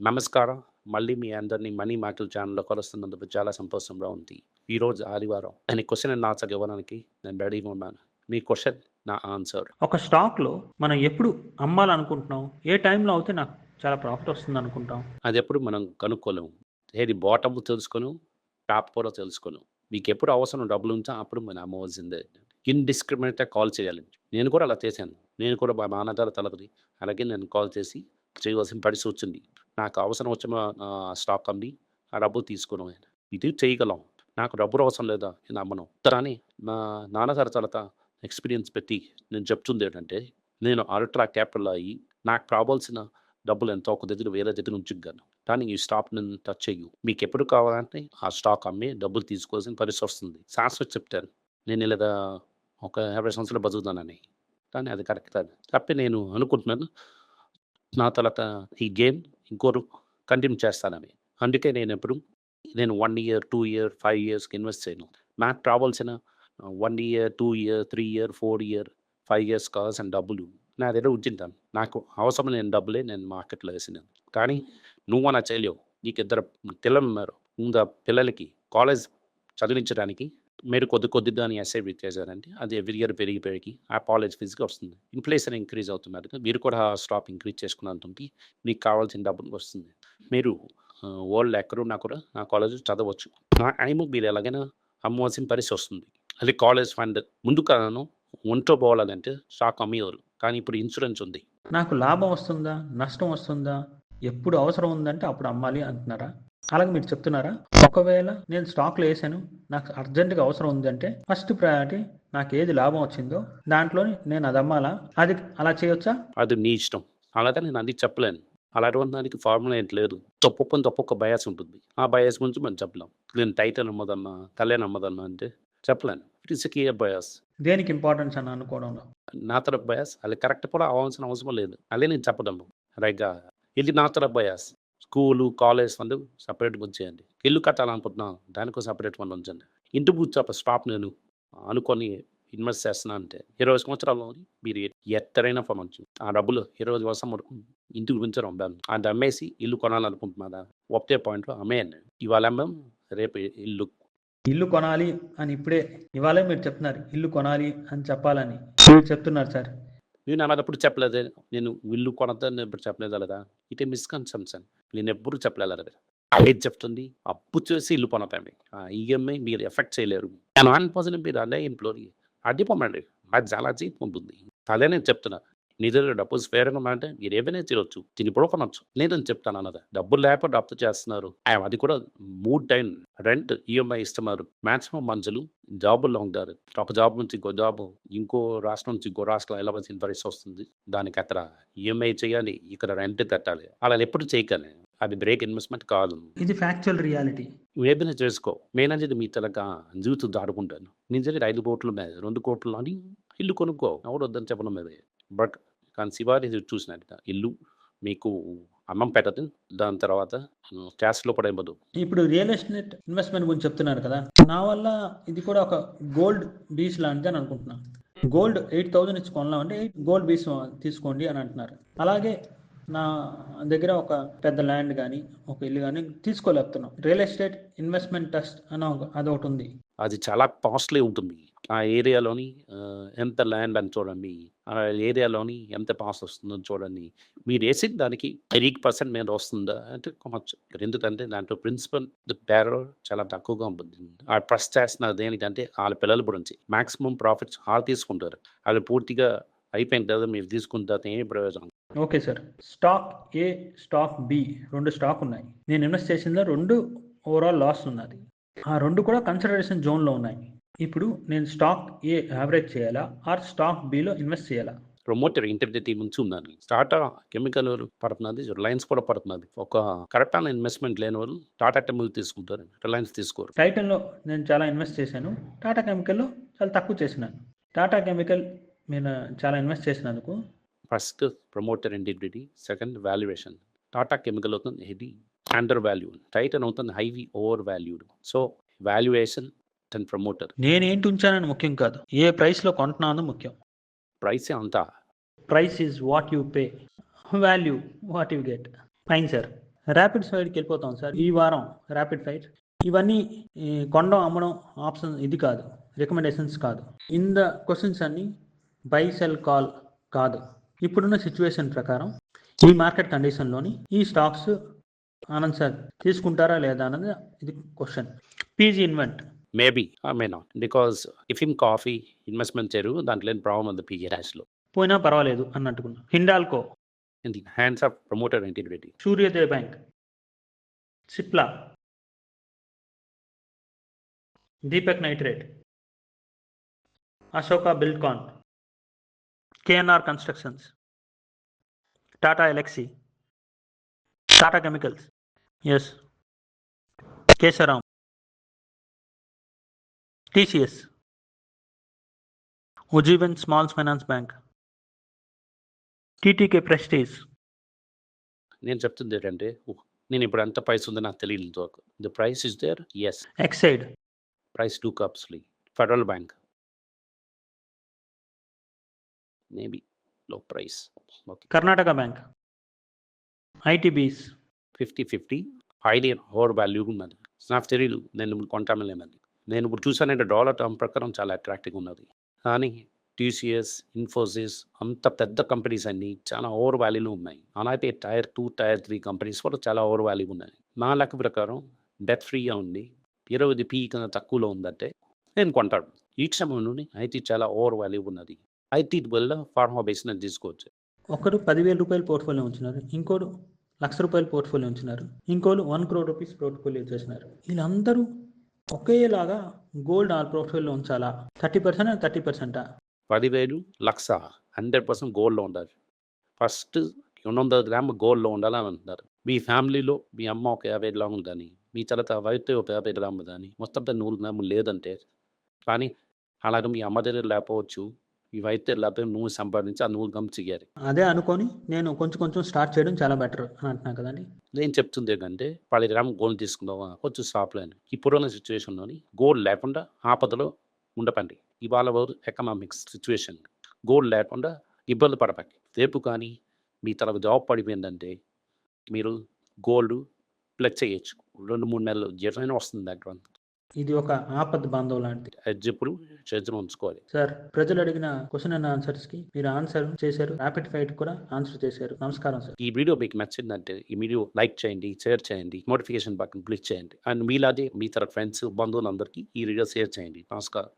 నమస్కారం. మళ్ళీ మీ అందరిని మనీ మాటలు ఛానెల్‌లో కలుస్తున్నందుకు చాలా సంతోషంగా ఉంది. ఈరోజు ఆదివారం. అని క్వెషన్ అండ్ ఆన్సర్ ఇవ్వడానికి నేను రెడీగా ఉన్నాను. మీ క్వెషన్ నా ఆన్సర్. ఒక స్టాక్‌లో మనం ఎప్పుడు అమ్మాలనుకుంటున్నాం? ఏ టైంలో అవుతే నాకు చాలా ప్రాఫిట్ వస్తుందనుకుంటాం? అదెప్పుడు మనం కనుక్కోలేము. ఏది బాటమ్ తెలుసుకోను, టాప్ కూడా తెలుసుకోను. మీకెప్పుడు అవసరం డబ్బులుంటే అప్పుడు మనం అమ్మవలసిందే. ఇండిస్క్రిమినేట్‌గా కాల్ చేయాలి. నేను కూడా అలా చేశాను. నేను కూడా మా నాన్నగారి తరగతి అలాగే నేను కాల్ చేసి చేయవలసిన పరిస్థితి వచ్చింది. నాకు అవసరం వచ్చిన స్టాక్ అమ్మి ఆ డబ్బులు ఆయన ఇది చేయగలం. నాకు డబ్బులు అవసరం లేదా నేను అమ్మను. కానీ మా నాన్నగారి తర్వాత ఎక్స్‌పీరియన్స్ పెట్టి నేను చెప్తుంది ఏంటంటే నేను అల్ట్రా క్యాపిటల్ అయ్యి నాకు రావాల్సిన డబ్బులు ఎంతో ఒక దగ్గర వేరే దగ్గర ఉంచగలను. కానీ ఈ స్టాక్ నేను టచ్ చెయ్యు. మీకు ఎప్పుడు కావాలంటే ఆ స్టాక్ అమ్మి డబ్బులు తీసుకోవాల్సిన పరిస్థితి వస్తుంది. శాశ్వత చెప్తాను. నేను లేదా ఒక 50 సంవత్సరాలు బతుకుతానని. కానీ అది కరెక్ట్ కాదు. తప్పి నేను అనుకుంటున్నాను. నా తర్వాత ఈ గేమ్ ఇంకోరు కంటిన్యూ చేస్తానని. అందుకే నేను ఎప్పుడు నేను one year, two year, five ఇయర్స్‌కి ఇన్వెస్ట్ చేయను. నాకు రావాల్సిన one year, two year, three year, four year, five years కావాల్సిన డబ్బులు నా దగ్గర ఉంచుంటాను. నాకు అవసరం నేను డబ్బులే నేను మార్కెట్‌లో వేసినాను. కానీ నువ్వు అలా చేయలేవు. నీకు ఇద్దరు పిల్లలున్నారు. ముందు పిల్లలకి కాలేజ్ చదివించడానికి మీరు కొద్ది కొద్దిగాని ఎస్ఐ చేశారంటే అది ఎవ్రీ ఇయర్ పెరిగి పెరిగి ఆ కాలేజ్ ఫీజుగా వస్తుంది. ఇన్‌ఫ్లేషన్ ఇంక్రీజ్ అవుతున్నారు మీరు కూడా ఆ ఇంక్రీజ్ చేసుకున్నందుకు మీకు కావాల్సిన డబ్బులు వస్తుంది. మీరు ఓల్డ్ వరల్డ్‌లో ఎక్కడున్నా కూడా నా కాలేజ్ చదవచ్చు. నా టైంకి మీరు ఎలాగైనా అమ్మవలసిన పరిస్థితి వస్తుంది. అది కాలేజ్ ఫండ్ ముందు కాలను ఒంట్లో పోవాలంటే స్టాక్ అమ్మేవారు. కానీ ఇప్పుడు ఇన్సూరెన్స్ ఉంది. నాకు లాభం వస్తుందా? నష్టం వస్తుందా? ఎప్పుడు అవసరం ఉందంటే అప్పుడు అమ్మాలి అంటున్నారా? అలాగే మీరు చెప్తున్నారా? ఒకవేళ నేను స్టాక్‌లో ఏసాను. నాకు అర్జెంట్‌గా అవసరం ఉందంటే ఫస్ట్ ప్రయారిటీ నాకేది లాభం వచ్చిందో దాంట్లోని నేను అది అమ్మాలా? అది అలా చేయొచ్చా? అది నీ ఇష్టం. అలాగే నేను అది చెప్పలేను. అలాంటి దానికి ఫార్ములా ఏంటి లేదు. ఒక్కొక్కనికి ఒక్కొక్క బయాస్ ఉంటుంది. ఆ బయాస్ గురించి మనం చెప్పలేం. నేను టైటాన్ అమ్మదన్నా, కళ్యాణ్ అమ్మదన్నా అంటే చెప్పలేను. It clear bias. దేనికి ఇంపార్టెన్స్ అని అనుకోవడంలో? నా తరపు బయాస్ అది కరెక్ట్ కూడా అవ్వాల్సిన అవసరం లేదు. అదే నేను చెప్పగలను. లైక్ ఇది నా తరపు బయాస్. స్కూలు, కాలేజ్ ఫండ్ సెపరేట్‌గా ఉంచేయండి. ఇల్లు కట్టాలనుకుంటున్నాను. దానికో సెపరేట్ ఫండ్ ఉంచండి. ఇంటి కూర్చో స్టాప్ నేను అనుకోని ఇన్వెస్ట్ చేస్తున్నా అంటే 20 సంవత్సరాల్లో మీరు ఎత్తరైన కొనొచ్చు. ఆ డబ్బులు 20 వర్షం వరకు ఇంటికి ఉంచడం బెన్ అది అమ్మేసి ఇల్లు కొనాలనుకుంటున్నారా? ఒకటే పాయింట్‌లో అమ్మేయండి. ఇవాళ అమ్మం రేపు ఇల్లు. ఇల్లు కొనాలి అని ఇప్పుడే ఇవాళే మీరు చెప్తున్నారు. ఇల్లు కొనాలి అని చెప్పాలని. మీరు చెప్తున్నారు సార్. నేను అలాగప్పుడు చెప్పలేదు నేను ఇల్లు నేను ఎప్పుడు చెప్పలేదు అలాగా. It a misconception. నేనెప్పుడు చెప్పలేదు అలాగా. ఏది చెప్తుంది అప్పు చేసి ఇల్లు కొనటమే. ఆ ఈఎంఐ మీరు ఎఫెక్ట్ చేయలేరు. నేను 1% మీరు అదే ఎంప్లాయీ. అది పొమ్మండి. మా చాలా జీతం ఉంటుంది. అదే నేను చెప్తున్నా. నీ దగ్గర డబ్బులు స్పేర్‌గా ఉన్నాయంటే మీరు ఏవైనా చేయొచ్చు. దీన్ని కూడా కొనొచ్చు. లేదని చెప్తాను అన్నది. డబ్బులు లేకపోతే అప్పు చేస్తున్నారు. అది కూడా 3 టైమ్ రెంట్ ఈఎంఐ ఇస్తున్నారు. మాక్సిమం మనుషులు జాబుల్లో ఉంటారు. ఒక జాబ్ నుంచి ఇంకో జాబు, ఇంకో రాష్ట్రం నుంచి ఇంకో రాష్ట్రం వెళ్ళవలసిన పరిస్థితి వస్తుంది. దానికి అక్కడ ఈఎంఐ చేయాలి. ఇక్కడ రెంట్ కట్టాలి. అలా ఎప్పుడు చేయకండి. అది బ్రేక్ ఇన్వెస్ట్‌మెంట్ కాదు. ఇది ఫ్యాక్చువల్ రియాలిటీ. నువ్వేదైనా చేసుకో. నేననేది మీ తలకా జీవితం దాటుకుంటాను. నీ దగ్గర 5,00,00,000 ఉన్నాయి. 2,00,00,000 అని ఇల్లు కొనుక్కో. ఎవరు వద్దని చెప్పడం లేదు. బట్ కానీ శివాని చూసినట్టుగా ఇల్లు మీకు అన్నం పెట్టదు. దాని తర్వాత హ్మ్, క్యాష్‌లో పడేయదు. ఇప్పుడు రియల్ ఎస్టేట్ ఇన్వెస్ట్‌మెంట్ గురించి చెప్తున్నారు కదా! నా వల్ల ఇది కూడా ఒక గోల్డ్ బీస్ లాంటిది అని అనుకుంటున్నా. గోల్డ్ 8000 ఇచ్చి కొనాలంటే గోల్డ్ బీస్ తీసుకోండి అని అంటున్నారు. అలాగే నా దగ్గర ఒక పెద్ద ల్యాండ్ గాని, ఒక ఇల్లు గాని తీసుకోలేకపోతున్నాం. రియల్ ఎస్టేట్ ఇన్వెస్ట్‌మెంట్ ట్రస్ట్ అని ఒక అదొకటుంది. అది చాలా కాస్ట్‌లీ ఉంటుంది. ఆ ఏరియాలోని ఎంత ల్యాండ్ అని చూడండి. ఆ ఏరియాలోని ఎంత పాస్ వస్తుందో చూడండి. మీరు మీరేసిన దానికి 80% మీద వస్తుందా అంటే కొనొచ్చు. ఎందుకంటే దాంట్లో ప్రిన్సిపల్ బేరర్ చాలా తక్కువగా ఉంటుంది. ఆ ప్రెస్ చేసిన దేనికంటే వాళ్ళ పిల్లల గురించి. మాక్సిమం ప్రాఫిట్స్ వాళ్ళు తీసుకుంటారు. వాళ్ళు పూర్తిగా అయిపోయిన తర్వాత మీరు తీసుకున్న తర్వాత ఏమి ప్రయోజనం. Okay sir. Stock A, stock B రెండు స్టాక్ ఉన్నాయి. నేను ఇన్వెస్ట్ చేసిందో రెండు ఓవరాల్ లాస్ ఉన్నది. ఆ రెండు కూడా కన్సిడరేషన్ జోన్‌లో ఉన్నాయి. ఇప్పుడు నేను స్టాక్ ఏ యావరేజ్ చేయాలా? ఆర్ స్టాక్ బిలో ఇన్వెస్ట్ చేయాలా? ప్రమోటర్ ఇంటిగ్రిటీ నుంచి ఉండాలి. టాటా కెమికల్ పడుతున్నది. రిలయన్స్ కూడా పడుతున్నది. ఒక కరెక్ట్ అయిన ఇన్వెస్ట్‌మెంట్ లేనివాళ్ళు టాటా కెమికల్ తీసుకుంటారు. రిలయన్స్ తీసుకోరు. టైటన్‌లో నేను చాలా ఇన్వెస్ట్ చేశాను. టాటా కెమికల్‌లో చాలా తక్కువ చేసినాను. టాటా కెమికల్ నేను చాలా ఇన్వెస్ట్ చేసినందుకు first promoter integrity. Second valuation. Tata chemical అవుతుంది ఇది అండర్ వాల్యూడ్. టైటన్ అవుతుంది highly over valued. So valuation and promoter. నేనేంటి ఉంచానని ముఖ్యం కాదు. ఏ ప్రైస్‌లో కొంటున్నానో ముఖ్యం. ప్రైసే అంతా. Price is what you pay. Value what you get. Fine sir. Rapid ఫైర్కి వెళ్ళిపోతాం సార్ ఈ వారం ర్యాపిడ్ ఫైర్ ఇవన్నీ ఈ కొనడం అమ్మడం ఆప్షన్ ఇది కాదు రికమెండేషన్స్ కాదు ఇన్ ద క్వశ్చన్స్ అన్ని బై సెల్ కాల్ కాదు ఇప్పుడున్న సిచ్యువేషన్ ప్రకారం ఈ మార్కెట్ కండిషన్లోని ఈ స్టాక్స్ ఆనంద్ సార్ తీసుకుంటారా లేదా అన్నది ఇది question PG invent maybe I may not because ఇఫిన్ coffee investment చేయరు దాంట్లో ఏం ప్రాబ్లం ఉంది పీజీ ర్యాష్లో పోయినా పర్వాలేదు అన్నట్టుకున్నా. Hindalco in the hands of promoter integrity Suryoday bank Cipla Deepak nitrate Ashoka Buildcon KNR constructions Tata Elxsi Tata chemicals S Kesoram TCS Ujjivan small finance bank TTK Prestige నేను చెప్తుంది ఏంటంటే నేను ఇప్పుడు ఎంత ప్రైస్ ఉందో నాకు తెలియదు the price is there S Exide price too కప్స్లీ federal bank maybe low price okay Karnataka bank ఐటీబీస్ fifty fifty highly over value ఉన్నది. నాకు తెలియదు నేను ఇప్పుడు కొంటామలేమది నేను ఇప్పుడు చూసానంటే డాలర్ టర్మ్ ప్రకారం చాలా అట్రాక్టివ్గా ఉన్నది. కానీ టీసీఎస్ ఇన్ఫోసిస్ అంత పెద్ద కంపెనీస్ అన్నీ చాలా ఓవర్ వాల్యూలో ఉన్నాయి. అలాగే tier two tier three companies కూడా చాలా ఓవర్ వాల్యూ ఉన్నాయి. నా లెక్క ప్రకారం డెత్ ఫ్రీగా ఉంది. ఇరవై పీ కన్నా తక్కువలో ఉందంటే నేను కొంటాడు ఈ సమయంలోని ఐటీ చాలా ఓవర్ వాల్యూ ఉన్నది. ఐటీ వల్ల ఫార్మా బిజినెస్ తీసుకోవచ్చు. ఒకరు పదివేల రూపాయల పోర్ట్ఫోలియో ఉంచినారు. ఇంకోరు లక్ష రూపాయల పోర్ట్ఫోలియో ఉంచినారు. ఇంకోరు వన్ క్రోడ్ రూపీస్ పోర్ట్ఫోలియో చేసినారు. వీళ్ళందరూ ఒకేలాగా గోల్డ్ ఆర్ ప్రొఫైల్లో ఉంచాలా? థర్టీ పర్సెంట్ థర్టీ పర్సెంటా? పదివేలు లక్ష హండ్రెడ్ పర్సెంట్ గోల్డ్లో ఉండాలి. ఫస్ట్ రెండు వందల గ్రామ్ గోల్డ్లో ఉండాలని అంటున్నారు. మీ ఫ్యామిలీలో మీ అమ్మ ఒక యాభై గ్రాములు కానీ మీ తర్వాత వైతే ఒక యాభై గ్రాములు కానీ మొత్తం నూరు గ్రాములు లేదంటే కానీ అలాగే మీ అమ్మ దగ్గర లేకపోవచ్చు ఇవైతే లేకపోతే నువ్వు సంపాదించి ఆ నూరు గ్రామ్ చెయ్యాలి. అదే అనుకొని నేను కొంచెం కొంచెం స్టార్ట్ చేయడం చాలా బెటర్ అని అంటున్నాను కదండి. నేను చెప్తుంది ఏంటంటే పది గ్రామ్ గోల్డ్ తీసుకుందామా కొంచెం స్టాప్లో అని ఇప్పుడున్న సిచ్యువేషన్లోని గోల్డ్ లేకుండా ఆపదలో ఉండపండి ఇవాళ ఎకనామిక్స్ సిచ్యువేషన్ గోల్డ్ లేకుండా ఇబ్బంది పడపండి రేపు కానీ మీ తలకు జాబ్ పడిపోయిందంటే మీరు గోల్డ్ ప్లగ్ చేయొచ్చు. రెండు మూడు నెలలు జీతమైనా వస్తుంది దగ్గర ఇది ఒక ఆపద్ బాంధవ్ లాంటిది. ఇప్పుడు చేతిలో ఉంచుకోవాలి సార్ ప్రజలు అడిగిన క్వశ్చన్ అండ్ ఆన్సర్స్కి మీరు ఆన్సర్ చేశారు. ర్యాపిడ్ ఫైట్ కూడా ఆన్సర్ చేశారు. నమస్కారం సార్. ఈ వీడియో మీకు నచ్చిందంటే ఈ వీడియో లైక్ చేయండి షేర్ చేయండి నోటిఫికేషన్ బటన్ క్లిక్ చేయండి. అండ్ మీలాగే మీ తర ఫ్రెండ్స్ బంధువులందరికీ ఈ వీడియో షేర్ చేయండి. నమస్కారం.